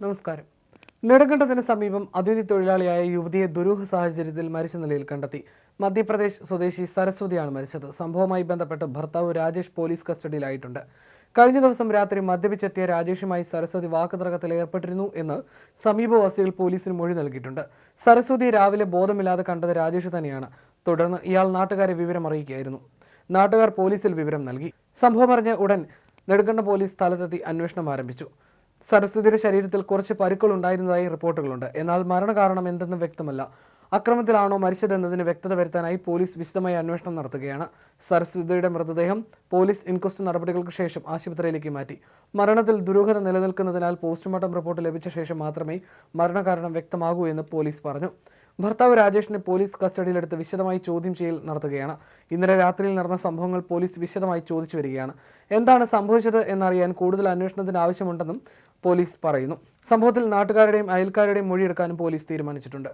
നമസ്കാരം. നെടുങ്കണ്ടത്തിന് സമീപം അതിഥി തൊഴിലാളിയായ യുവതിയെ ദുരൂഹ സാഹചര്യത്തിൽ മരിച്ച നിലയിൽ കണ്ടെത്തി. മധ്യപ്രദേശ് സ്വദേശി സരസ്വതിയാണ് മരിച്ചത്. സംഭവവുമായി ബന്ധപ്പെട്ട് ഭർത്താവ് രാജേഷ് പോലീസ് കസ്റ്റഡിയിലായിട്ടുണ്ട്. കഴിഞ്ഞ ദിവസം രാത്രി മദ്യപിച്ചെത്തിയ രാജേഷുമായി സരസ്വതി വാക്കുതർക്കത്തിൽ ഏർപ്പെട്ടിരുന്നു എന്ന് സമീപവാസികൾ പോലീസിന് മൊഴി നൽകിയിട്ടുണ്ട്. സരസ്വതി രാവിലെ ബോധമില്ലാതെ കണ്ടത് രാജേഷ് തന്നെയാണ്. തുടർന്ന് ഇയാൾ നാട്ടുകാരെ വിവരം അറിയിക്കുകയായിരുന്നു. നാട്ടുകാർ പോലീസിൽ വിവരം നൽകി. സംഭവം അറിഞ്ഞ ഉടൻ നെടുങ്കണ്ട പോലീസ് സ്ഥലത്തെത്തി അന്വേഷണം ആരംഭിച്ചു. സരസ്വതിയുടെ ശരീരത്തിൽ കുറച്ച് പരുക്കൾ ഉണ്ടായിരുന്നതായി റിപ്പോർട്ടുകളുണ്ട്. എന്നാൽ മരണകാരണം എന്തെന്ന് വ്യക്തമല്ല. അക്രമത്തിലാണോ മരിച്ചതെന്നതിന് വ്യക്തത വരുത്താനായി പോലീസ് വിശദമായ അന്വേഷണം നടത്തുകയാണ്. സരസ്വതിയുടെ മൃതദേഹം പോലീസ് ഇൻക്വസ്റ്റ് നടപടികൾക്ക് ശേഷം ആശുപത്രിയിലേക്ക് മാറ്റി. മരണത്തിൽ ദുരൂഹത നിലനിൽക്കുന്നതിനാൽ പോസ്റ്റ്മോർട്ടം റിപ്പോർട്ട് ലഭിച്ച ശേഷം മാത്രമേ മരണകാരണം വ്യക്തമാകൂ എന്ന് പോലീസ് പറഞ്ഞു. ഭർത്താവ് രാജേഷിനെ പോലീസ് കസ്റ്റഡിയിലെടുത്ത് വിശദമായി ചോദ്യം ചെയ്യൽ നടത്തുകയാണ്. ഇന്നലെ രാത്രിയിൽ നടന്ന സംഭവങ്ങൾ പോലീസ് വിശദമായി ചോദിച്ചു വരികയാണ്. എന്താണ് സംഭവിച്ചത് എന്നറിയാൻ കൂടുതൽ അന്വേഷണത്തിന് ആവശ്യമുണ്ടെന്നും പോലീസ് പറയുന്നു. സംഭവത്തിൽ നാട്ടുകാരുടെയും അയൽക്കാരുടെയും മൊഴിയെടുക്കാനും പോലീസ് തീരുമാനിച്ചിട്ടുണ്ട്.